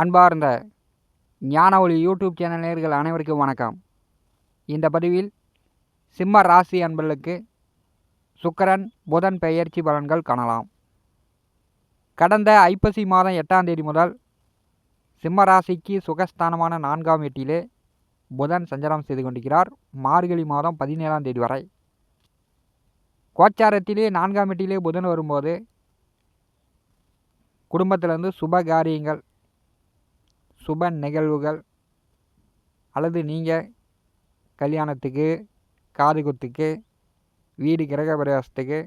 அன்பார்ந்த ஞான ஒளி யூடியூப் சேனல் நேர்கள் அனைவருக்கும் வணக்கம். இந்த பதிவில் சிம்ம ராசி அன்பர்களுக்கு சுக்கரன் புதன் பெயர்ச்சி பலன்கள் காணலாம். கடந்த ஐப்பசி மாதம் எட்டாம் தேதி முதல் சிம்ம ராசிக்கு சுகஸ்தானமான நான்காம் வீட்டிலே புதன் சஞ்சாரம் செய்து கொண்டிருக்கிறார். மார்கழி மாதம் பதினேழாம் தேதி வரை. கோச்சாரத்திலே நான்காம் எட்டிலே புதன் வரும்போது குடும்பத்திலேருந்து சுப காரியங்கள் சுப நிகழ்வுகள் அல்லது நீங்கள் கல்யாணத்துக்கு காது குத்துக்கு வீடு கிரக பிரவேசத்துக்கு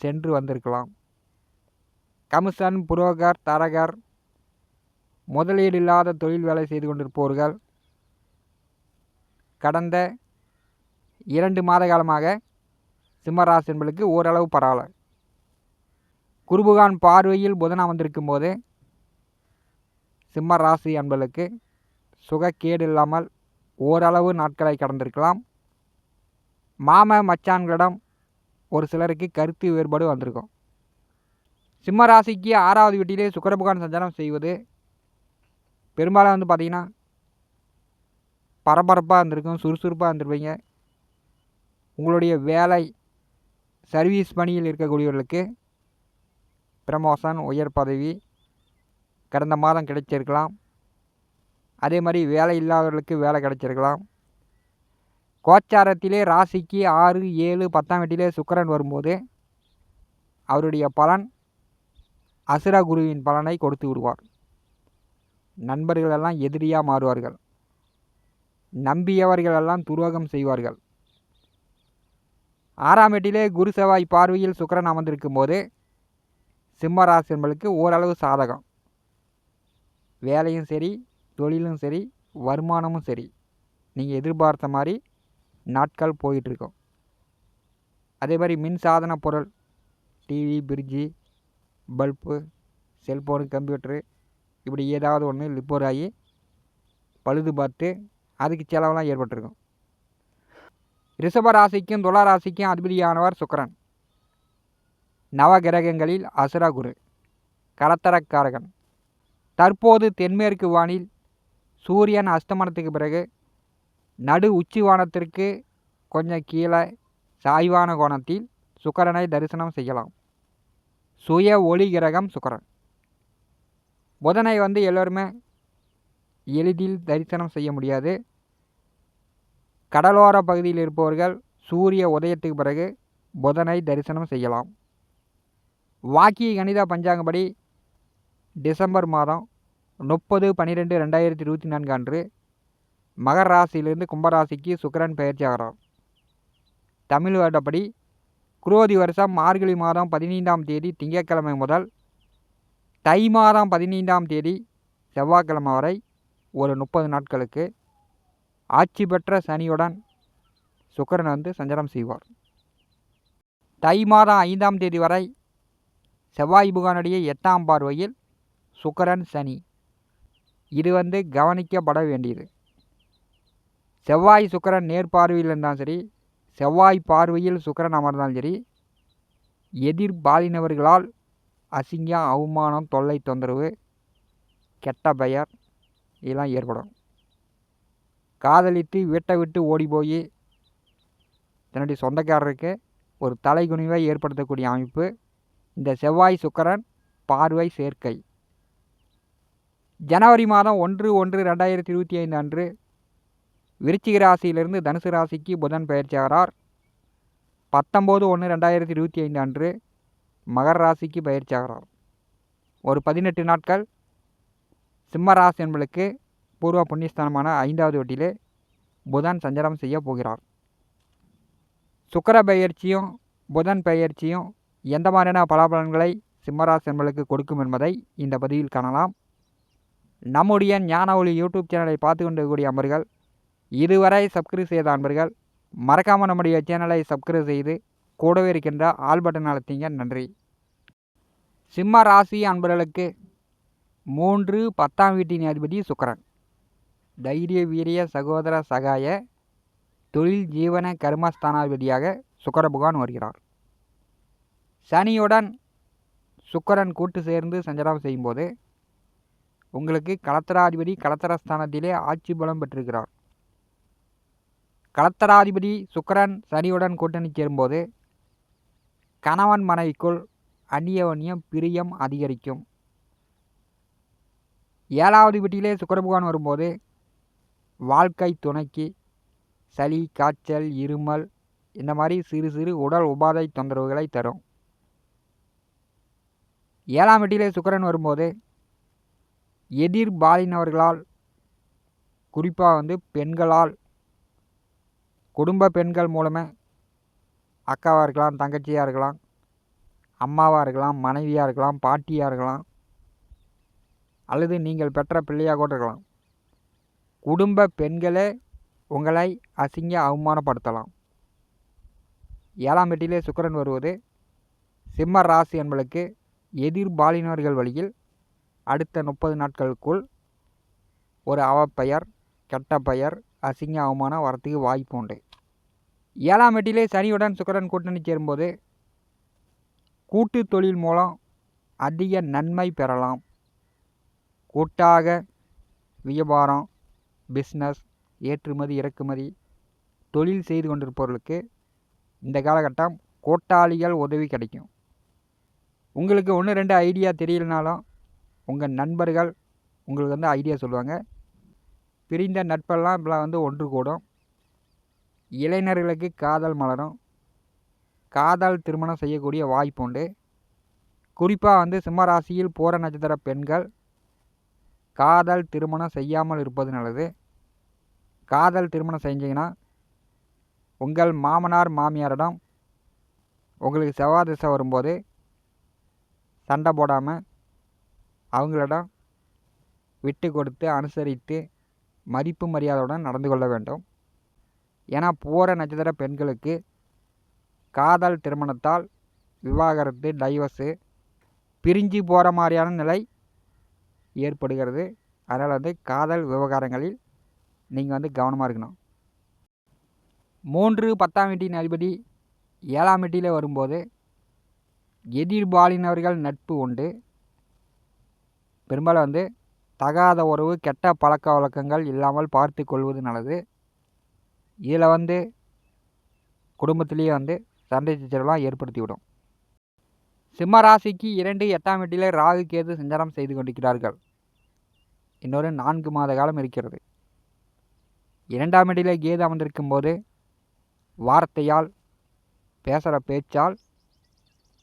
சென்று வந்திருக்கலாம். கமிஷன் புரோக்கர் தரகர் முதலீடு இல்லாத தொழில் வேலை செய்து கொண்டிருப்பவர்கள் கடந்த இரண்டு மாத காலமாக சிம்மராசி என்பதுக்கு ஓரளவு பரவாயில்ல குருபுகான் பார்வையில் புதன் அமர்ந்திருக்கும் போது சிம்ம ராசி அன்பர்களுக்கு சுகக்கேடு இல்லாமல் ஓரளவு நாட்களை கடந்திருக்கலாம். மாம மச்சான்களிடம் ஒரு சிலருக்கு கருத்து வேறுபாடு வந்திருக்கும். சிம்ம ராசிக்கு ஆறாவது வீட்டிலே சுக்கரபுகான் சஞ்சாரம் செய்வது பெரும்பாலும் வந்து பார்த்திங்கன்னா பரபரப்பாக இருந்திருக்கும் சுறுசுறுப்பாக இருந்திருப்பீங்க. உங்களுடைய வேலை சர்வீஸ் பணியில் இருக்கக்கூடியவர்களுக்கு ப்ரமோஷன் உயர் பதவி கடந்த மாதம் கிடைச்சிருக்கலாம். அதே மாதிரி வேலை இல்லாதவர்களுக்கு வேலை கிடைச்சிருக்கலாம். கோச்சாரத்திலே ராசிக்கு ஆறு ஏழு பத்தாம் வீட்டிலே சுக்கரன் வரும்போது அவருடைய பலன் அசுர குருவின் பலனை கொடுத்து விடுவார். நண்பர்களெல்லாம் எதிரியாக மாறுவார்கள். நம்பியவர்களெல்லாம் துரோகம் செய்வார்கள். ஆறாம் வீட்டிலே குரு செவ்வாய் பார்வையில் சுக்கரன் அமர்ந்திருக்கும் போது சிம்மராசி என்பளுக்கு ஓரளவு சாதகம். வேலையும் சரி தொழிலும் சரி வருமானமும் சரி. நீங்கள் எதிர்பார்த்த மாதிரி நாட்கள் போயிட்டுருக்கோம். அதே மாதிரி மின் சாதன பொருள் TV fridge bulb cellphone computer இப்படி ஏதாவது ஒன்று லிப்போர் ஆகி பழுது பார்த்து அதுக்கு செலவெல்லாம் ஏற்பட்டிருக்கும். ரிஷப ராசிக்கும் துலா ராசிக்கும் அதிபதியானவர் சுக்கரன். நவகிரகங்களில் அசுரகுரு கலத்தரக்காரகன். தற்போது தென்மேற்கு வானில் சூரியன் அஸ்தமனத்துக்கு பிறகு நடு உச்சி வானத்திற்கு கொஞ்சம் கீழே சாய்வான கோணத்தில் சுக்கரனை தரிசனம் செய்யலாம். சுய ஒளி கிரகம் சுக்கரன். புதனை வந்து எல்லோருமே எளிதில் தரிசனம் செய்ய முடியாது. கடலோர பகுதியில் இருப்பவர்கள் சூரிய உதயத்துக்கு பிறகு புதனை தரிசனம் செய்யலாம். வாக்கிய கணித பஞ்சாங்கப்படி டிசம்பர் மாதம் முப்பது பன்னிரெண்டு ரெண்டாயிரத்தி இருபத்தி நான்கு அன்று மகர ராசியிலிருந்து கும்பராசிக்கு சுக்கரன் பயிற்சி ஆகிறார். தமிழ் வருடப்படி குரோதி வருஷம் மார்கழி மாதம் பதினைந்தாம் தேதி திங்கட்கிழமை முதல் தை மாதம் பதினைந்தாம் தேதி செவ்வாய்க்கிழமை வரை ஒரு முப்பது நாட்களுக்கு ஆட்சி பெற்ற சனியுடன் சுக்கரன் வந்து சஞ்சாரம் செய்வார். தை மாதம் ஐந்தாம் தேதி வரை செவ்வாய் புகானுடைய எட்டாம் பார்வையில் சுக்கரன் சனி. இது வந்து கவனிக்கப்பட வேண்டியது. செவ்வாய் சுக்கரன் நேர்பார்வையில் இருந்தாலும் சரி செவ்வாய் பார்வையில் சுக்கரன் அமர்ந்தாலும் சரி எதிர்பாலினவர்களால் அசிங்கம் அவமானம் தொல்லை தொந்தரவு கெட்ட பெயர் இதெல்லாம் ஏற்படும். காதலித்து வீட்டை விட்டு ஓடி போய் தன்னுடைய சொந்தக்காரருக்கு ஒரு தலைகுனிவை ஏற்படுத்தக்கூடிய அமைப்பு இந்த செவ்வாய் சுக்கரன் பார்வை சேர்க்கை. ஜனவரி மாதம் ஒன்று ஒன்று ரெண்டாயிரத்தி இருபத்தி ஐந்து அன்று விருச்சிக ராசியிலிருந்து தனுசு ராசிக்கு புதன் பயிற்சியாகிறார் பத்தொம்போது ஒன்று ரெண்டாயிரத்தி இருபத்தி ஐந்து அன்று மகர ராசிக்கு பயிற்சியாகிறார் ஒரு பதினெட்டு நாட்கள் சிம்ம ராசி என்பளுக்கு பூர்வ புண்ணியஸ்தானமான ஐந்தாவது வட்டியிலே புதன் சஞ்சாரம் செய்ய போகிறார். சுக்கர பயிற்சியும் புதன் பயிற்சியும் எந்த மாதிரியான பலாபலன்களை சிம்மராசி என்பளுக்கு கொடுக்கும் என்பதை இந்த பதிவில் காணலாம். நம்முடைய ஞான ஒளி யூடியூப் சேனலை பார்த்து கொண்டிருக்கக்கூடிய அன்பர்கள் இதுவரை சப்ஸ்கிரைப் செய்த அன்பர்கள் மறக்காமல் நம்முடைய சேனலை சப்ஸ்கிரைப் செய்து கூடவே இருக்கின்ற ஆல் பட்டன் அழுத்திங்க. நன்றி. சிம்ம ராசி அன்பர்களுக்கு மூன்று பத்தாம் வீட்டின் அதிபதி சுக்கரன். தைரிய வீரிய சகோதர சகாய தொழில் ஜீவன கர்மஸ்தானாதிபதியாக சுக்கர பகவான் வருகிறார். சனியுடன் சுக்கரன் கூட்டு சேர்ந்து சஞ்சலம் செய்யும்போது உங்களுக்கு கலத்தராதிபதி கலத்தரஸ்தானத்திலே ஆட்சி பலம் பெற்றிருக்கிறார். கலத்தராதிபதி சுக்கரன் சனியுடன் கூட்டணி சேரும்போது கணவன் மனைவிக்குள் அந்நியவன்யம் பிரியம் அதிகரிக்கும். ஏழாவது வீட்டிலே சுக்கரபகவான் வரும்போது வாழ்க்கை துணைக்கு சளி காய்ச்சல் இருமல் இந்த மாதிரி சிறு சிறு உடல் உபாதை தொந்தரவுகளை தரும். ஏழாம் வீட்டிலே சுக்கரன் வரும்போது எதிர்பாலினவர்களால் குறிப்பாக வந்து பெண்களால் குடும்ப பெண்கள் மூலமாக அக்காவாக இருக்கலாம் தங்கச்சியாக இருக்கலாம் அம்மாவாக இருக்கலாம் மனைவியாக இருக்கலாம் பாட்டியாக இருக்கலாம் அல்லது நீங்கள் பெற்ற பிள்ளையாக கூட இருக்கலாம். குடும்ப பெண்களே உங்களை அசிங்க அவமானப்படுத்தலாம். ஏழாம் எட்டிலே சுக்கரன் வருவது சிம்ம ராசி என்பளுக்கு எதிர்பாலினர்கள் வழியில் அடுத்த முப்பது நாட்களுக்குள் ஒரு அவப்பெயர் கெட்ட பெயர் அசிங்க அவமானம் வரத்துக்கு வாய்ப்பு உண்டு. ஏழாம் வெட்டிலே சனியுடன் சுக்கரன் கூட்டணி சேரும்போது கூட்டு தொழில் மூலம் அதிக நன்மை பெறலாம். கூட்டாக வியாபாரம் பிஸ்னஸ் ஏற்றுமதி இறக்குமதி தொழில் செய்து கொண்டிருப்பவர்களுக்கு இந்த காலகட்டம் கூட்டாளிகள் உதவி கிடைக்கும். உங்களுக்கு ஒன்று ரெண்டு ஐடியா தெரியலனாலும் உங்கள் நண்பர்கள் உங்களுக்கு வந்து ஐடியா சொல்லுவாங்க. பிரிந்த நட்பெல்லாம் இப்போலாம் வந்து ஒன்று கூடும். இளைஞர்களுக்கு காதல் மலரும். காதல் திருமணம் செய்யக்கூடிய வாய்ப்பு உண்டு. குறிப்பாக வந்து சிம்மராசியில் பூர நட்சத்திர பெண்கள் காதல் திருமணம் செய்யாமல் இருப்பது நல்லது. காதல் திருமணம் செஞ்சீங்கன்னா உங்கள் மாமனார் மாமியாரிடம் உங்களுக்கு செவ்வாய் திசை வரும்போது சண்டை போடாமல் அவங்களிடம் விட்டு கொடுத்து அனுசரித்து மதிப்பு மரியாதையுடன் நடந்து கொள்ள வேண்டும். ஏன்னா பூர நட்சத்திர பெண்களுக்கு காதல் திருமணத்தால் விவாகரத்து டைவர்ஸு பிரிஞ்சு போகிற மாதிரியான நிலை ஏற்படுகிறது. அதனால் வந்து காதல் விவகாரங்களில் நீங்கள் வந்து கவனமாக இருக்கணும். மூன்று பத்தாம் வீட்டின் அதிபதி ஏழாம் வீட்டில் வரும்போது எதிர்பாலினவர்கள் நட்பு உண்டு. பெரும்பாலும் வந்து தகாத உறவு கெட்ட பழக்க வழக்கங்கள் இல்லாமல் பார்த்து கொள்வது நல்லது. இதில் வந்து குடும்பத்திலேயே வந்து சண்டை சச்சரவுலாம் ஏற்படுத்திவிடும். சிம்ம ராசிக்கு இரண்டு எட்டாம் வீட்டிலே ராகு கேது சஞ்சாரம் செய்து கொண்டிருக்கிறார்கள். இன்னொரு நான்கு மாத காலம் இருக்கிறது. இரண்டாம் வீட்டிலே கேது அமர்ந்திருக்கும் போது வார்த்தையால் பேசுகிற பேச்சால்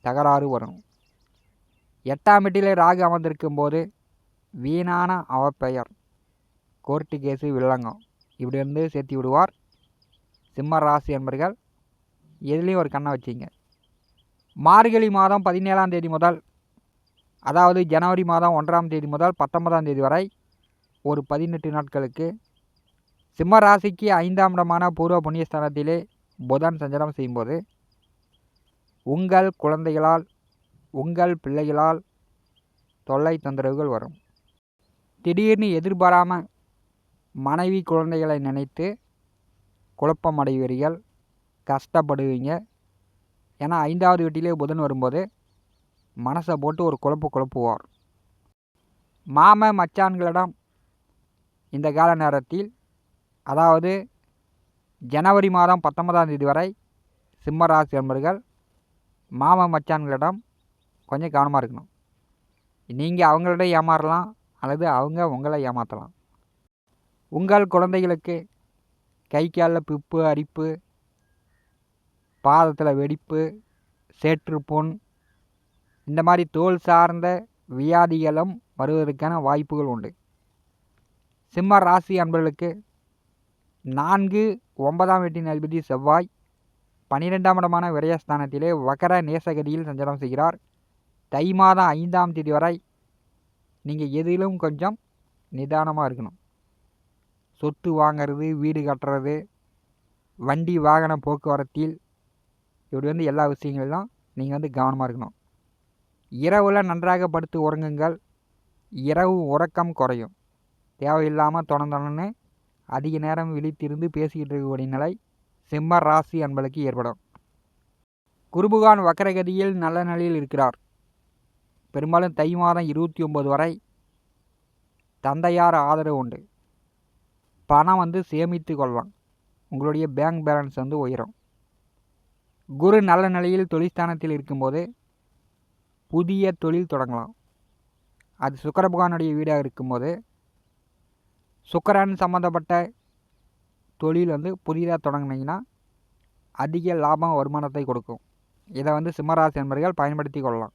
தகராறு வரும். எட்டாம் வீட்டிலே ராகு அமர்ந்திருக்கும் போது வீணான அவப்பெயர் கோர்ட்டு கேஸு வில்லங்கம். இப்படி வந்து சேர்த்தி விடுவார் சிம்ம ராசி என்பர்கள். எதுலேயும் ஒரு கண்ணை வச்சிங்க. மார்கழி மாதம் பதினேழாம் தேதி முதல் அதாவது ஜனவரி மாதம் ஒன்றாம் தேதி முதல் பத்தொன்பதாம் தேதி வரை ஒரு பதினெட்டு நாட்களுக்கு சிம்ம ராசிக்கு ஐந்தாம் இடமான பூர்வ புண்ணியஸ்தானத்திலே புதன் சஞ்சலம் செய்யும்போது உங்கள் குழந்தைகளால் உங்கள் பிள்ளைகளால் தொல்லை தொந்தரவுகள் வரும். திடீர்னு எதிர்பாராமல் மனைவி குழந்தைகளை நினைத்து குழப்பம் அடைவீர்கள் கஷ்டப்படுவீங்க. ஏன்னா ஐந்தாவது வீட்டிலே புதன் வரும்போது மனசை போட்டு ஒரு குழப்பு குழப்புவார். மாம மச்சான்களிடம் இந்த கால நேரத்தில் அதாவது ஜனவரி மாதம் பத்தொன்பதாம் தேதி வரை சிம்மராசி என்பர்கள் மாம மச்சான்களிடம் கொஞ்சம் கவனமாக இருக்கணும். நீங்கள் அவங்களோட ஏமாறலாம் அல்லது அவங்க உங்களை ஏமாற்றலாம் உங்கள் குழந்தைகளுக்கு கை காலில் பிப்பு அரிப்பு பாதத்தில் வெடிப்பு சேற்று புண் இந்த மாதிரி தோல் சார்ந்த வியாதிகளும் வருவதற்கான வாய்ப்புகள் உண்டு. சிம்ம ராசி அன்பர்களுக்கு நான்கு ஒன்பதாம் வீட்டின் அதிபதி செவ்வாய் பன்னிரெண்டாம் இடமான விரயஸ்தானத்திலே வக்கர நேசகதியில் சஞ்சாரம் செய்கிறார். தை மாதம் ஐந்தாம் தேதி வரை நீங்கள் எதிலும் கொஞ்சம் நிதானமாக இருக்கணும். சொத்து வாங்கிறது வீடு கட்டுறது வண்டி வாகன போக்குவரத்தில் இப்படி வந்து எல்லா விஷயங்கள்லாம் நீங்கள் வந்து கவனமாக இருக்கணும். இரவில் நன்றாக படுத்து உறங்குங்கள். இரவு உறக்கம் குறையும். தேவையில்லாமல் தொடர்ந்தோன்னு அதிக நேரம் விழித்திருந்து பேசிக்கிட்டு இருக்கக்கூடிய நிலை சிம்ம ராசி அன்பளுக்கு ஏற்படும். குருபுகான் வக்கரகதியில் நல்ல நிலையில் இருக்கிறார். பெரும்பாலும் தை மாதம் இருபத்தி ஒம்பது வரை தந்தையார் ஆதரவு உண்டு. பணம் வந்து சேமித்து கொள்ளலாம் உங்களுடைய பேங்க் பேலன்ஸ் வந்து உயரும். குரு நல்ல நிலையில் தொழிற்ஸ்தானத்தில் இருக்கும்போது புதிய தொழில் தொடங்கலாம். அது சுக்கரபகவானுடைய வீடாக இருக்கும்போது சுக்கரன் சம்மந்தப்பட்ட தொழில் வந்து புதிதாக தொடங்கினீங்கன்னா அதிக லாபம் வருமானத்தை கொடுக்கும். இதை வந்து சிம்மராசி என்பர்கள் பயன்படுத்தி கொள்ளலாம்.